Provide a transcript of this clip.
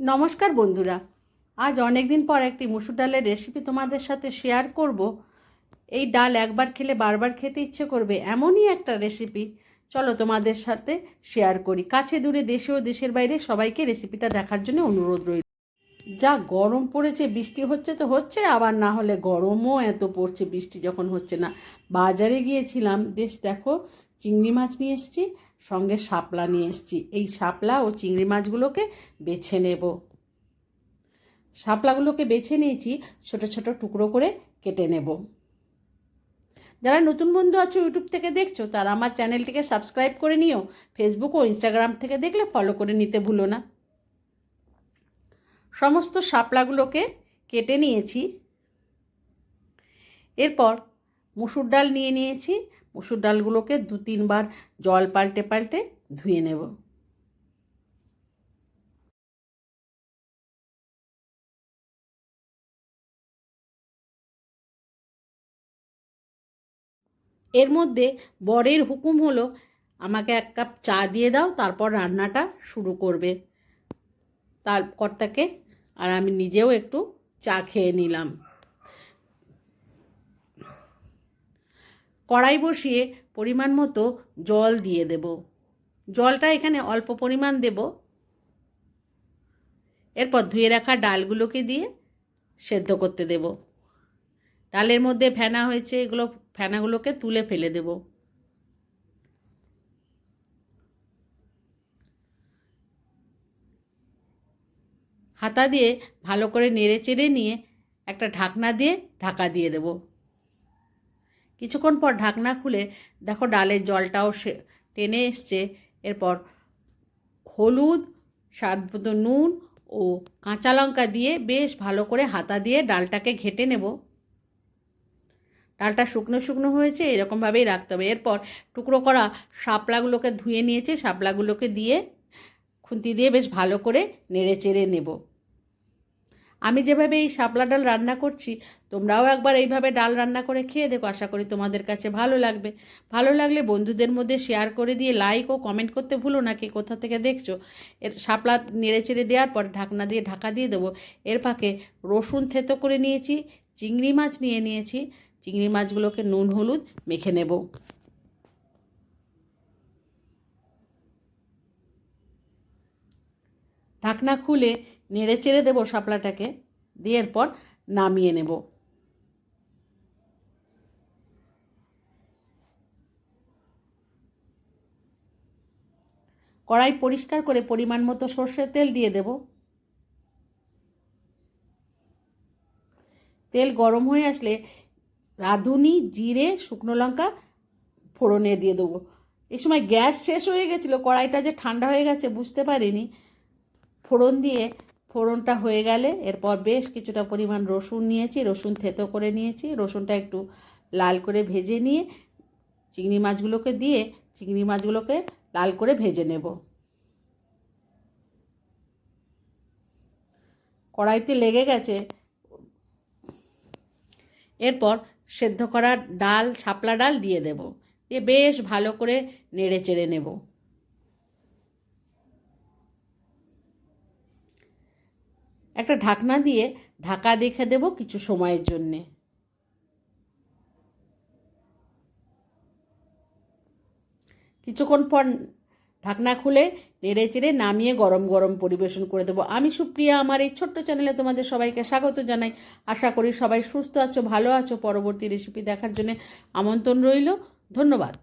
নমস্কার বন্ধুরা। আজ অনেক দিন পর একটি মুসুর ডালের রেসিপি তোমাদের সাথে শেয়ার করব। এই ডাল একবার খেলে বারবার খেতে ইচ্ছে করবে এমনই একটা রেসিপি চলো তোমাদের সাথে শেয়ার করি। কাছে দূরে দেশে ও দেশের বাইরে সবাইকে রেসিপিটা দেখার জন্য অনুরোধ রইল। যা গরম পড়েছে, বৃষ্টি হচ্ছে তো হচ্ছে, আবার না হলে গরমও এত পড়ছে, বৃষ্টি যখন হচ্ছে না। বাজারে গিয়েছিলাম, বেশ দেখো, চিংড়ি মাছ নিয়ে এসেছি, সঙ্গে শাপলা নিয়ে এসেছি। এই শাপলা ও চিংড়ি মাছগুলোকে বেছে নেব। শাপলাগুলোকে বেছে নিয়েছি, ছোট ছোট টুকরো করে কেটে নেব। যারা নতুন বন্ধু আছে ইউটিউব থেকে দেখছ, তারা আমার চ্যানেলটিকে সাবস্ক্রাইব করে নিও। ফেসবুক ও ইনস্টাগ্রাম থেকে দেখলে ফলো করে নিতে ভুলো না। সমস্ত শাপলাগুলোকে কেটে নিয়েছি। এরপর মুসুর ডাল নিয়ে নিয়েছি। মুসুর ডালগুলোকে দু তিনবার জল পাল্টে পাল্টে ধুয়ে নেব। এর মধ্যে বরের হুকুম হলো, আমাকে এক কাপ চা দিয়ে দাও, তারপর রান্নাটা শুরু করবে। তার কর্তাকে আর আমি নিজেও একটু চা খেয়ে নিলাম। কড়াই বসিয়ে পরিমাণ মতো জল দিয়ে দেব। জলটা এখানে অল্প পরিমাণ দেব। এরপর ধুয়ে রাখা ডালগুলোকে দিয়ে সেদ্ধ করতে দেব। ডালের মধ্যে ফেনা হয়েছে, এগুলো ফেনাগুলোকে তুলে ফেলে দেব। হাতা দিয়ে ভালো করে নেড়ে চেড়ে নিয়ে একটা ঢাকনা দিয়ে ঢাকা দিয়ে দেব। কিছুক্ষণ পর ঢাকনা খুলে দেখো ডালের জলটাও সে টেনে এসছে। এরপর হলুদ স্বাদ মতো নুন ও কাঁচা লঙ্কা দিয়ে বেশ ভালো করে হাতা দিয়ে ডালটাকে ঘেটে নেব। ডালটা শুকনো শুকনো হয়েছে, এরকমভাবেই রাখতে হবে। এরপর টুকরো করা শাপলাগুলোকে ধুয়ে নিয়েছে, শাপলাগুলোকে দিয়ে খুন্তি দিয়ে বেশ ভালো করে নেড়ে চেড়ে নেব। আমি যেভাবে এই শাপলা ডাল রান্না করছি, তোমরাও একবার এইভাবে ডাল রান্না করে খেয়ে দেখো। আশা করি তোমাদের কাছে ভালো লাগবে। ভালো লাগলে বন্ধুদের মধ্যে শেয়ার করে দিয়ে লাইক ও কমেন্ট করতে ভুলো না কি কোথা থেকে দেখছ। এর শাপলা নেড়ে চেড়ে দেওয়ার পর ঢাকনা দিয়ে ঢাকা দিয়ে দেবো। এর ফাঁকে রসুন থেতো করে নিয়েছি, চিংড়ি মাছ নিয়ে নিয়েছি, চিংড়ি মাছগুলোকে নুন, হলুদ মেখে নেব। ঢাকনা খুলে নেড়ে চেড়ে দেবো শাপলাটাকে, দিয়ে এরপর নামিয়ে নেব। কড়াই পরিষ্কার করে পরিমাণ মতো সর্ষের তেল দিয়ে দেব। তেল গরম হয়ে আসলে রাঁধুনি, জিরে, শুকনো লঙ্কা ফোড়নে দিয়ে দেবো। এ সময় গ্যাস শেষ হয়ে গেছিল, কড়াইটা যে ঠান্ডা হয়ে গেছে বুঝতে পারিনি। ফোড়ন দিয়ে ফোড়নটা হয়ে গেলে এরপর বেশ কিছুটা পরিমাণ রসুন নিয়েছি, রসুন থেতো করে নিয়েছি। রসুনটা একটু লাল করে ভেজে নিয়ে চিংড়ি মাছগুলোকে দিয়ে চিংড়ি মাছগুলোকে লাল করে ভেজে নেব। কড়াইতে লেগে গেছে। এরপর সেদ্ধ করা ডাল ছাপলা ডাল দিয়ে দেব। দিয়ে বেশ ভালো করে নেড়ে চেড়ে নেব। একটা ঢাকনা দিয়ে ঢাকা দেখে দেব কিছু সময়ের জন্যে। কিছুক্ষণ পর ঢাকনা খুলে নেড়ে চেড়ে নামিয়ে গরম গরম পরিবেশন করে দেবো। আমি সুপ্রিয়া, আমার এই ছোট্ট চ্যানেলে তোমাদের সবাইকে স্বাগত জানাই। আশা করি সবাই সুস্থ আছো, ভালো আছো। পরবর্তী রেসিপি দেখার জন্য আমন্ত্রণ রইল। ধন্যবাদ।